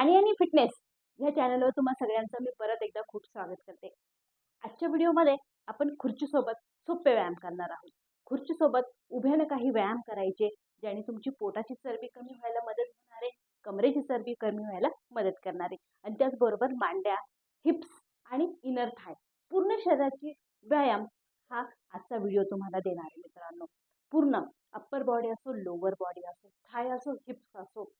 राणी आणि फिटनेस ह्या चॅनलवर तुम्हा सगळ्यांचं मी परत एकदा खूप स्वागत करते. आजच्या व्हिडिओमध्ये आपण खुर्चीसोबत सोपे व्यायाम करणार आहोत. खुर्चीसोबत उभ्यानं काही व्यायाम करायचे ज्याने तुमची पोटाची चरबी कमी व्हायला मदत होणार आहे कमरेची चरबी कमी व्हायला मदत करणार आहे. आणि त्याचबरोबर मांड्या हिप्स आणि इनर थाय पूर्ण शरीराची व्यायाम हा आजचा व्हिडिओ तुम्हाला देणार आहे मित्रांनो. पूर्ण अप्पर बॉडी असो लोअर बॉडी असो थाय असो हिप्स असो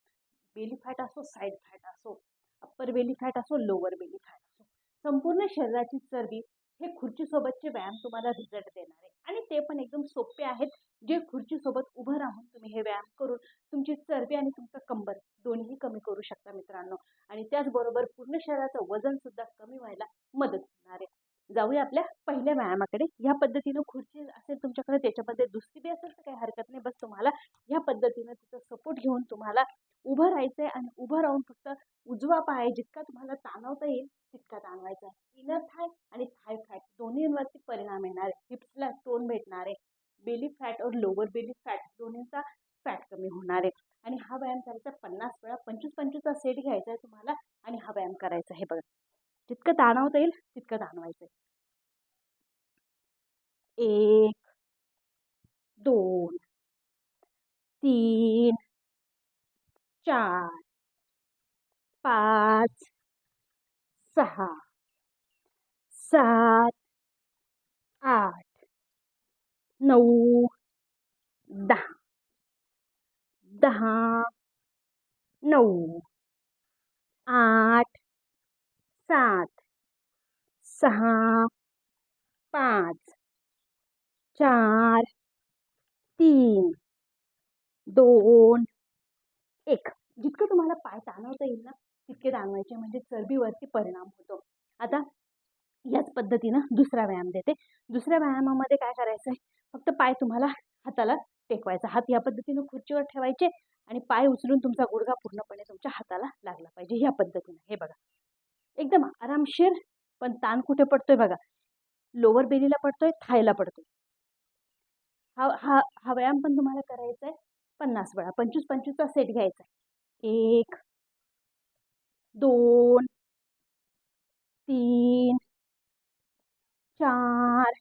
बेली फॅट असो साईड फॅट असो अप्पर बेली फॅट असो लोअर बेली फॅट असो. संपूर्ण शरीराची चरबी हे खुर्चीसोबतचे व्यायाम तुम्हाला रिझल्ट देणार आहे. आणि ते पण एकदम सोपे आहेत. जे खुर्चीसोबत उभं राहून तुम्ही हे व्यायाम करून तुमची चरबी आणि तुमचं कंबर दोन्ही कमी करू शकता मित्रांनो. आणि त्याचबरोबर पूर्ण शरीराचं वजन सुद्धा कमी व्हायला मदत होणार आहे. जाऊया आपल्या पहिल्या व्यायामाकडे. ह्या पद्धतीनं खुर्ची असेल तुमच्याकडे त्याच्यामध्ये दुसरी बी असेल तर काही हरकत नाही. बस तुम्हाला ह्या पद्धतीनं तिचा सपोर्ट घेऊन तुम्हाला उभं राहायचं आहे आणि उभं राहून फक्त उजवा पाय जितका तुम्हाला ताणवता येईल तितका ताणवायचा. आहे इनर थाय आणि थाय फॅट दोन्हीवरती परिणाम येणार आहे. हिप्सला टोन भेटणार आहे. बेली फॅट और लोअर बेली फॅट दोन्हीचा फॅट कमी होणार आहे. आणि हा व्यायाम करायचा पन्नास वेळा पंचवीस पंचवीसचा सेट घ्यायचा आहे तुम्हाला आणि हा व्यायाम करायचा आहे बघा. जितकं ताणवता येईल तितकं ताणवायचं आहे. एक दोन तीन चार पाच सहा सात आठ नऊ दहा दहा नऊ आठ सात सहा पाच चार तीन दोन एक जितकं तुम्हाला पाय ताणवता येईल ना तितके ताणवायचे म्हणजे चरबीवरती परिणाम होतो. आता याच पद्धतीनं दुसरा व्यायाम देते. दुसऱ्या व्यायामामध्ये काय करायचं आहे फक्त पाय तुम्हाला हाताला टेकवायचा. हात या पद्धतीनं खुर्चीवर ठेवायचे आणि पाय उचलून तुमचा गुडघा पूर्णपणे तुमच्या हाताला लागला पाहिजे. ह्या पद्धतीनं. हे बघा. एकदम आरामशीर पण ताण कुठे पडतोय बघा? लोअर बेलीला पडतोय थायला पडतोय. हा हा हा व्यायाम पण तुम्हाला करायचा आहे पन्नास वेळा. पंचवीस पंचवीसचा सेट घ्यायचा आहे एक दोन तीन चार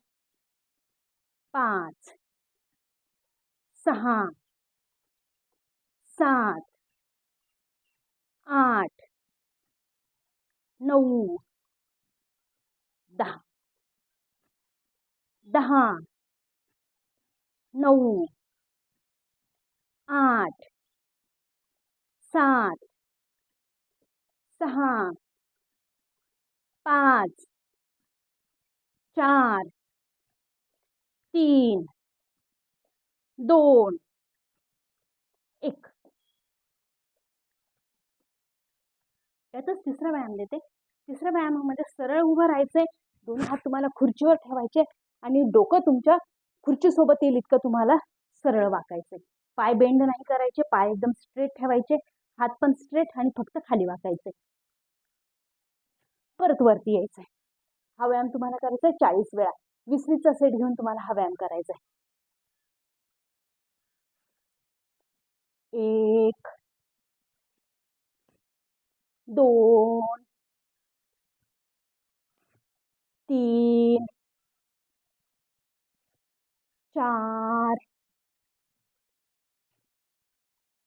पाच सहा सात आठ नऊ दहा दहा नऊ आठ सात सहा पाच चार तीन दोन एक. त्यातच तिसरा व्यायाम देते. तिसऱ्या व्यायामामध्ये सरळ उभं राहायचंय. दोन्ही हात तुम्हाला खुर्चीवर ठेवायचे आणि डोकं तुमच्या खुर्चीसोबत येईल इतकं तुम्हाला सरळ वाकायचंय. पाय बेंड नाही करायचे पाय एकदम स्ट्रेट ठेवायचे. हात पण स्ट्रेट आणि फक्त खाली वाकायचे परत वरती यायचंय. हा व्यायाम तुम्हाला करायचा आहे चाळीस वेळा. विसरीचा सेट घेऊन तुम्हाला हा व्यायाम करायचा आहे एक दोन तीन चार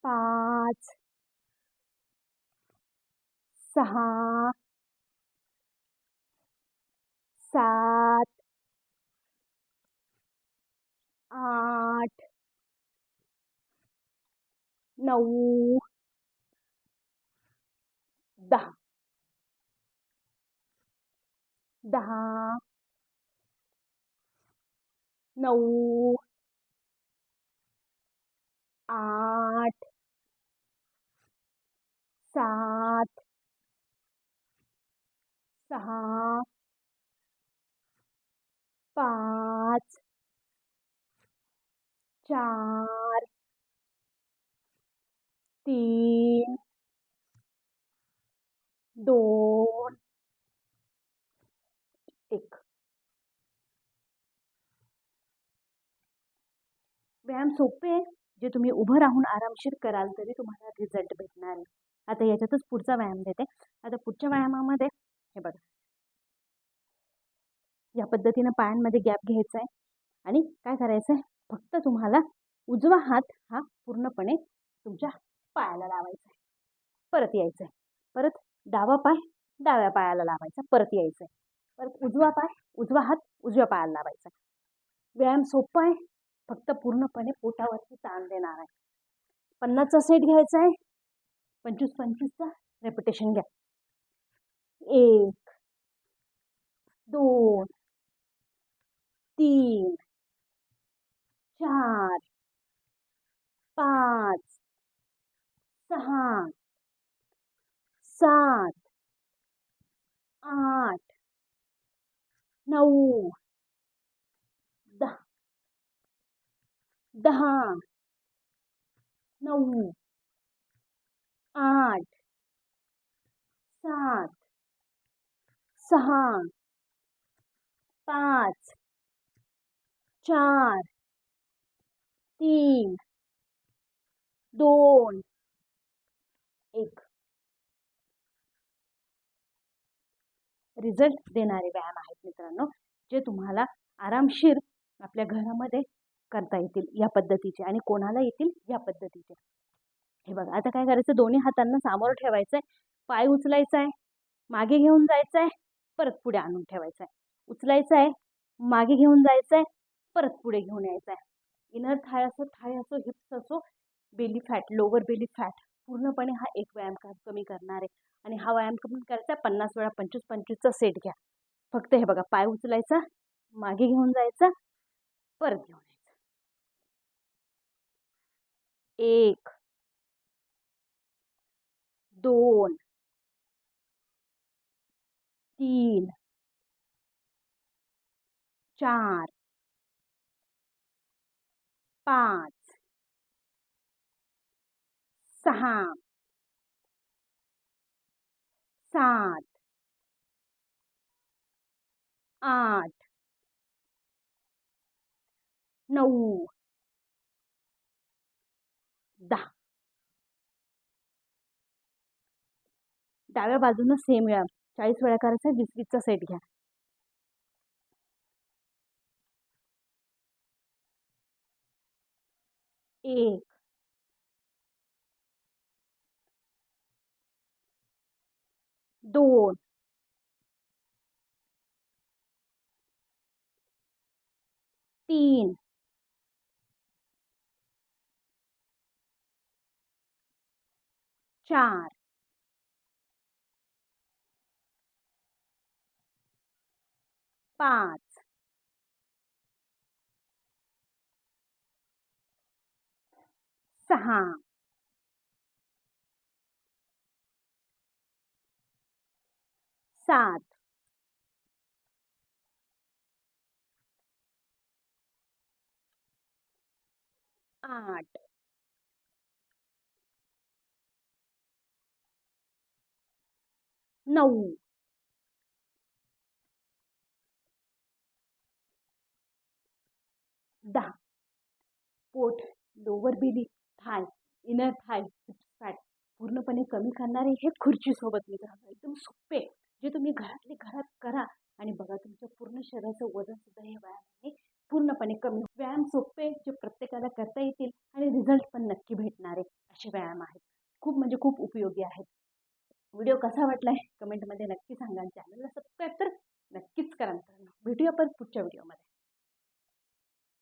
पाच सहा सात आठ नऊ दहा दहा नऊ आठ सात सहा पाच चार तीन दोन एक. व्यायाम सोपे आहे. जे तुम्ही उभं राहून आरामशीर कराल तरी तुम्हाला रिझल्ट भेटणार आहे आता याच्यातच पुढचा व्यायाम देते. आता पुढच्या व्यायामामध्ये हे बघा. या पद्धतीनं पायांमध्ये गॅप घ्यायचा आहे आणि काय करायचं आहे फक्त तुम्हाला उजवा हात हा पूर्णपणे तुमच्या पायाला लावायचा आहे परत यायचं आहे परत डावा पाय डाव्या पायाला लावायचा. परत यायचं आहे परत उजवा पाय उजवा हात उजव्या पायाला लावायचा. व्यायाम सोपा आहे. फक्त पूर्णपणे पोटावरती ताण देणार आहे. पन्नासचा सेट घ्यायचा आहे पंचवीस पंचवीसचा रेपिटेशन घ्या. एक दोन तीन चार पाच सहा सात आठ नऊ दहा दहा आठ सहा पाच चार तीन दोन एक. रिझल्ट देणारे व्यायाम आहेत मित्रांनो जे तुम्हाला आरामशीर आपल्या घरामध्ये करता येतील या पद्धतीचे आणि कोणाला येतील या पद्धतीचे. हे बघा आता काय करायचं? दोन्ही हातांना सामोरं ठेवायचं आहे पाय उचलायचा आहे मागे घेऊन जायचं आहे परत पुढे आणून ठेवायचं आहे उचलायचं आहे मागे घेऊन जायचं आहे परत पुढे घेऊन यायचं आहे इनर थाय असो थाय असो हिप्स असो belly fat lower belly fat पूर्णपणे हा एक व्यायाम का कमी करणार आहे. आणि हा व्यायाम कमी करायचा पन्नास वेळा पंचवीस पंचवीसचा सेट घ्या. फक्त हे बघा पाय उचलायचा मागे घेऊन जायचा परत घेऊन यायचं. एक दोन तीन। चार। पाच। सहा। सात। आठ। नऊ दहा। डाव्या बाजूनं सेम वेळा चाळीस वेळा करायचा वीस वीसचा सेट घ्या. एक. दोन. तीन. चार. पाच. सहा. सात. आठ. नऊ. दहा. पोट lower belly thigh inner thigh fat पूर्णपणे कमी करणारे हे खुर्चीसोबत मी राहतो एकदम सोपे. जे तुम्ही घरातले घरात करा. आणि बघा तुमच्या पूर्ण शरीराचं वजन सुद्धा हे व्यायामाने पूर्णपणे कमी व्यायाम सोपे जे प्रत्येकाला करता येतील आणि रिझल्ट पण नक्की भेटणारे असे व्यायाम आहेत. खूप म्हणजे खूप उपयोगी आहेत. व्हिडिओ कसा वाटलाय? कमेंटमध्ये नक्की सांगा चॅनलला सबस्क्राईब तर नक्कीच करा मित्रांनो. भेटूया पण पुढच्या व्हिडिओमध्ये